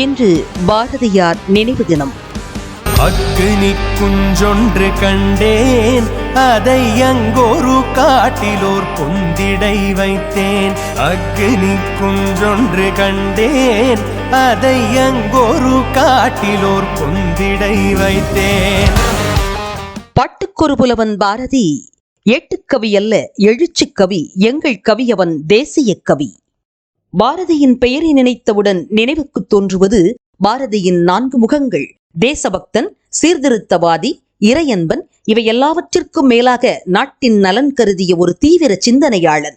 இன்று பாரதியார் நினைவு தினம். அக்னி குஞ்சொன்று கண்டேன் அதை அங்கொரு காட்டிலோர் பொந்திடை வைத்தேன். அக்னி குஞ்சொன்று கண்டேன் அதை அங்கொரு காட்டிலோர் பொந்திடை வைத்தேன். பாட்டுக்கொரு புலவன் பாரதி ஏட்டுக்கவி அல்ல எழுச்சிக் கவி எங்கள் கவி அவன் தேசிய கவி. பாரதியின் பெயரை நினைத்தவுடன் நினைவுக்குத் தோன்றுவது பாரதியின் நான்கு முகங்கள். தேசபக்தன் சீர்திருத்தவாதி இறையன்பன் இவை எல்லாவற்றிற்கும் மேலாக நாட்டின் நலன் கருதிய ஒரு தீவிர சிந்தனையாளன்.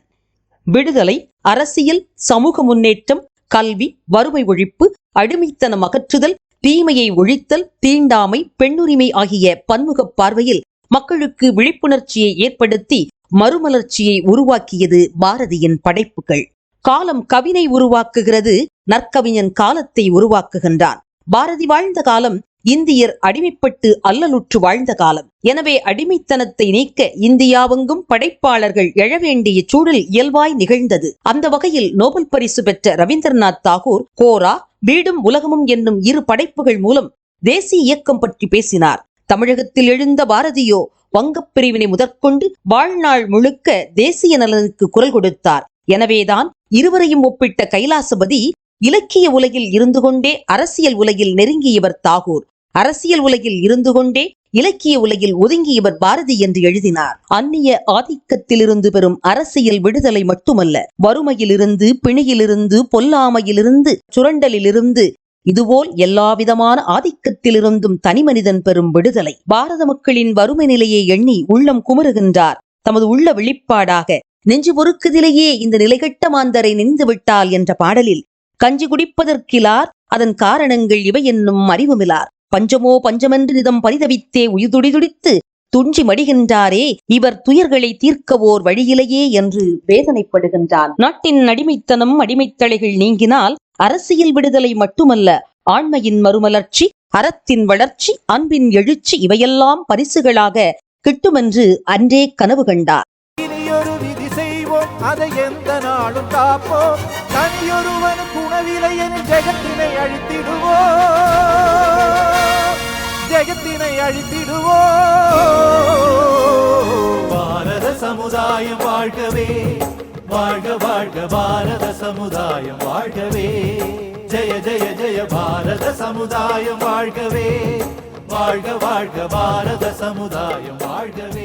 விடுதலை அரசியல் சமூக முன்னேற்றம் கல்வி வறுமை ஒழிப்பு அடிமைத்தனம் அகற்றுதல் தீமையை ஒழித்தல் தீண்டாமை பெண்ணுரிமை ஆகிய பன்முகப் பார்வையில் மக்களுக்கு விழிப்புணர்ச்சியை ஏற்படுத்தி மறுமலர்ச்சியை உருவாக்கியது பாரதியின் படைப்புகள். காலம் கவினை உருவாக்குகிறது நற்கவிஞன் காலத்தை உருவாக்குகின்றான். பாரதி வாழ்ந்த காலம் இந்தியர் அடிமைப்பட்டு அல்லலுற்று வாழ்ந்த காலம். எனவே அடிமைத்தனத்தை நீக்க இந்தியாவெங்கும் படைப்பாளர்கள் எழ வேண்டிய சூழல் இயல்பாய் நிகழ்ந்தது. அந்த வகையில் நோபல் பரிசு பெற்ற ரவீந்திரநாத் தாகூர் கோரா வீடும் உலகமும் என்னும் இரு படைப்புகள் மூலம் தேசிய இயக்கம் பற்றி பேசினார். தமிழகத்தில் எழுந்த பாரதியோ வங்கப் பிரிவினை முதற்கொண்டு வாழ்நாள் முழுக்க தேசிய நலனுக்கு குரல் கொடுத்தார். எனவேதான் இருவரையும் ஒப்பிட்ட கைலாசபதி இலக்கிய உலகில் இருந்து கொண்டே அரசியல் உலகில் நெருங்கியவர் தாகூர். அரசியல் உலகில் இருந்து கொண்டே இலக்கிய உலகில் ஒதுங்கியவர் பாரதி என்று எழுதினார். அந்நிய ஆதிக்கத்திலிருந்து பெறும் அரசியல் விடுதலை மட்டுமல்ல வறுமையிலிருந்து பிணியிலிருந்து பொல்லாமையிலிருந்து சுரண்டலிலிருந்து இதுபோல் எல்லாவிதமான ஆதிக்கத்திலிருந்தும் தனிமனிதன் பெறும் விடுதலை. பாரத மக்களின் வறுமை நிலையை எண்ணி உள்ளம் குமுறுகின்றார். தமது உள்ள வெளிப்பாடாக நெஞ்சு பொறுக்குதிலேயே இந்த நிலைகட்ட மாந்தரை நின்று விட்டால் என்ற பாடலில் கஞ்சி குடிப்பதற்கிலார் அதன் காரணங்கள் இவை என்னும் அறிவுமிலார். பஞ்சமோ பஞ்சமென்று நிதம் பரிதவித்தே உயிர்துடிதுடித்து துஞ்சி மடிகின்றாரே இவர் துயர்களை தீர்க்கவோர் வழியிலேயே என்று வேதனைப்படுகின்றான். நாட்டின் அடிமைத்தனம் அடிமைத்தலைகள் நீங்கினால் அரசியல் விடுதலை மட்டுமல்ல ஆண்மையின் மறுமலர்ச்சி அறத்தின் வளர்ச்சி அன்பின் எழுச்சி இவையெல்லாம் பரிசுகளாக கிட்டுமென்று அன்றே கனவு கண்டார். அதை எந்த நாளும் காப்போம். தனியொருவன் குணவிலை என ஜெகத்தினை அழித்திடுவோ ஜெகத்தினை அழித்திடுவோ பாரத சமுதாயம் வாழ்கவே வாழ்க வாழ்க பாரத சமுதாயம் வாழ்கவே. ஜெய ஜெய ஜெய பாரத சமுதாயம் வாழ்கவே வாழ்க வாழ்க பாரத சமுதாயம் வாழ்கவே.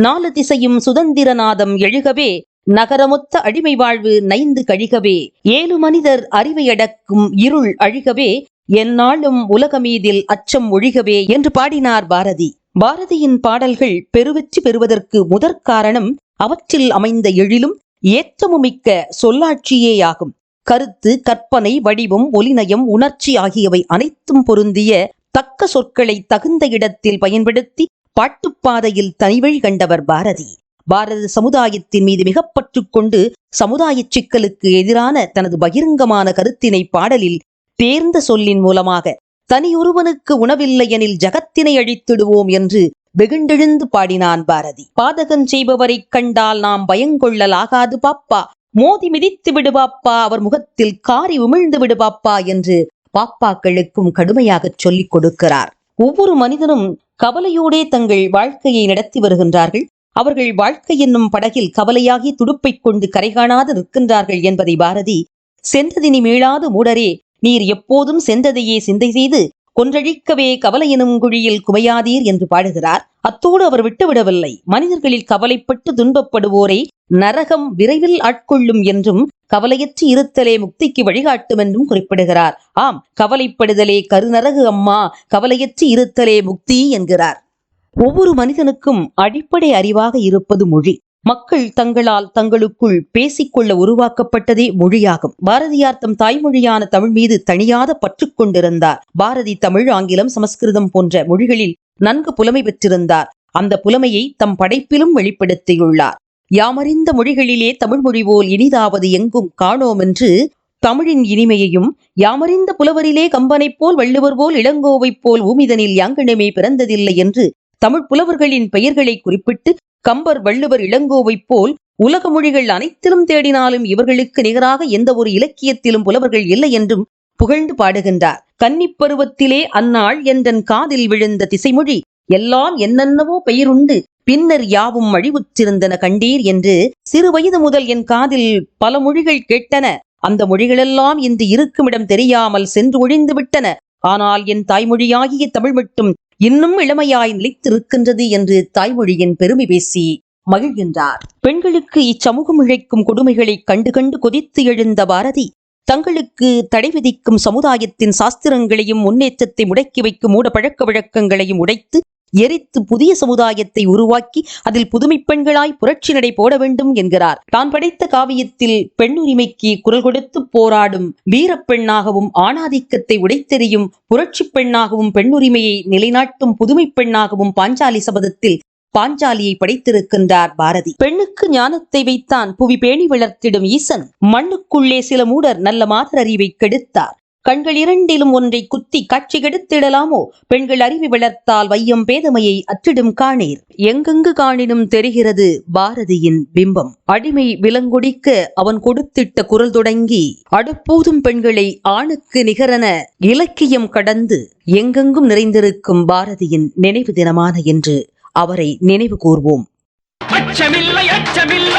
நாலு திசையும் சுதந்திரநாதம் எழுகவே நகரமொத்த அடிமை வாழ்வு நைந்து கழிகவே ஏழு மனிதர் அறிவை அடக்கும் இருள் அழிகவே எந்நாளும் உலகமீதில் அச்சம் ஒழிகவே என்று பாடினார் பாரதி. பாரதியின் பாடல்கள் பெருவெற்றி பெறுவதற்கு முதற் காரணம் அவற்றில் அமைந்த எழிலும் ஏற்றமுமிக்க சொல்லாட்சியேயாகும். கருத்து கற்பனை வடிவம் ஒலிநயம் உணர்ச்சி ஆகியவை அனைத்தும் பொருந்திய தக்க சொற்களை தகுந்த இடத்தில் பயன்படுத்தி பாட்டுப்பாதையில் தனிவழி கண்டவர் பாரதி. பாரத சமுதாயத்தின் மீது மிகப்பற்று கொண்டு சமுதாயச் சிக்கலுக்கு எதிரான தனது பகிரங்கமான கருத்தினை பாடலில் தேர்ந்த சொல்லின் மூலமாக தனியொருவனுக்கு உணவில்லை எனில் ஜகத்தினை அழித்திடுவோம் என்று வெகுண்டெழுந்து பாடினான் பாரதி. பாதகம் செய்பவரைக் கண்டால் நாம் பயங்கொள்ளலாகாது பாப்பா. மோதி மிதித்து விடுவாப்பா அவர் முகத்தில் காரி உமிழ்ந்து விடுவாப்பா என்று பாப்பாக்களுக்கும் கடுமையாகச் சொல்லிக் கொடுக்கிறார். ஒவ்வொரு மனிதனும் கவலையோடே தங்கள் வாழ்க்கையை நடத்தி வருகின்றார்கள். அவர்கள் வாழ்க்கை என்னும் படகில் கவலையாகி துடுப்பைக் கொண்டு கரைகாணாது நிற்கின்றார்கள் என்பதை பாரதி சென்றதினி மீளாது மூடரே நீர் எப்போதும் சென்றதையே சிந்தை செய்து கொன்றழிக்கவே கவலை எனும் குழியில் குமையாதீர் என்று பாடுகிறார். அத்தோடு அவர் விட்டுவிடவில்லை. மனிதர்களில் கவலைப்பட்டு துன்பப்படுவோரை நரகம் விரைவில் ஆட்கொள்ளும் என்றும் கவலையற்று இருத்தலே முக்திக்கு வழிகாட்டும் என்றும் குறிப்பிடுகிறார். ஆம் கவலைப்படுதலே கருநரகு அம்மா கவலையற்று இருத்தலே முக்தி என்கிறார். ஒவ்வொரு மனிதனுக்கும் அடிப்படை அறிவாக இருப்பது மொழி. மக்கள் தங்களால் தங்களுக்குள் பேசிக்கொள்ள உருவாக்கப்பட்டதே மொழியாகும். பாரதியார் தம் தாய்மொழியான தமிழ் மீது தனியாத பற்று கொண்டிருந்தார். பாரதி தமிழ் ஆங்கிலம் சமஸ்கிருதம் போன்ற மொழிகளில் நன்கு புலமை பெற்றிருந்தார். அந்த புலமையை தம் படைப்பிலும் வெளிப்படுத்தியுள்ளார். யாமறிந்த மொழிகளிலே தமிழ்மொழி போல் இனிதாவது எங்கும் காணோம் என்று தமிழின் இனிமையையும் யாமறிந்த புலவரிலே கம்பனைப் போல் வள்ளுவர் போல் இளங்கோவைப் போல் ஊமிதனில் யாங்கனமே பிறந்ததில்லை என்று தமிழ் புலவர்களின் பெயர்களை குறிப்பிட்டு கம்பர் வள்ளுவர் இளங்கோவைப் போல் உலக மொழிகள் அனைத்திலும் தேடினாலும் இவர்களுக்கு நிகராக எந்த ஒரு இலக்கியத்திலும் புலவர்கள் இல்லை என்றும் புகழ்ந்து பாடுகின்றார். கன்னிப் பருவத்திலே அந்நாள் என்றன் காதில் விழுந்த திசைமொழி எல்லாம் என்னென்னவோ பெயருண்டு. பின்னர் யாவும் அழிவுற்றிருந்தன கண்டீர் என்று சிறுவயது முதல் என் காதில் பல மொழிகள் கேட்டன. அந்த மொழிகளெல்லாம் இன்று இருக்குமிடம் தெரியாமல் சென்று ஒழிந்து விட்டன. ஆனால் என் தாய்மொழியாகிய தமிழ் மட்டும் இன்னும் இளமையாய் நிலைத்திருக்கின்றது என்று தாய்மொழியின் பெருமை பேசி மகிழ்கின்றார். பெண்களுக்கு இச்சமூகம் இழைக்கும் கொடுமைகளை கண்டு கண்டு கொதித்து எழுந்த பாரதி தங்களுக்கு தடை விதிக்கும் சமுதாயத்தின் சாஸ்திரங்களையும் முன்னேற்றத்தை முடக்கி வைக்கும் மூட பழக்க வழக்கங்களையும் உடைத்து எரித்து புதிய சமுதாயத்தை உருவாக்கி அதில் புதுமை பெண்களாய் புரட்சி நடை போட வேண்டும் என்கிறார். தான் படைத்த காவியத்தில் பெண்ணுரிமைக்கு குரல் கொடுத்து போராடும் வீரப்பெண்ணாகவும் ஆணாதிக்கத்தை உடைத்தெறியும் புரட்சி பெண்ணாகவும் பெண்ணுரிமையை நிலைநாட்டும் புதுமை பெண்ணாகவும் பாஞ்சாலி சபதத்தில் பாஞ்சாலியை படைத்திருக்கின்றார் பாரதி. பெண்ணுக்கு ஞானத்தை வைத்தான் புவி பேணி வளர்த்திடும் ஈசன். மண்ணுக்குள்ளே சில மூடர் நல்ல மாதர் அறிவை கெடுத்தார். கண்கள் இரண்டிலும் ஒன்றை குத்தி காட்சி கெடுத்திடலாமோ? பெண்கள் அறிவு வளர்த்தால் வையம் பேதமையை அச்சிடும் காணீர். எங்கெங்கு காணினும் தெரிகிறது பாரதியின் பிம்பம். அடிமை விலங்குடிக்க அவன் கொடுத்திட்ட குரல் தொடங்கி அடுப்பூதும் பெண்களை ஆணுக்கு நிகரென இலக்கியம் கடந்து எங்கெங்கும் நிறைந்திருக்கும் பாரதியின் நினைவு தினமான என்று அவரை நினைவு கூர்வோம். அச்சமில்லை அச்சமில்லை.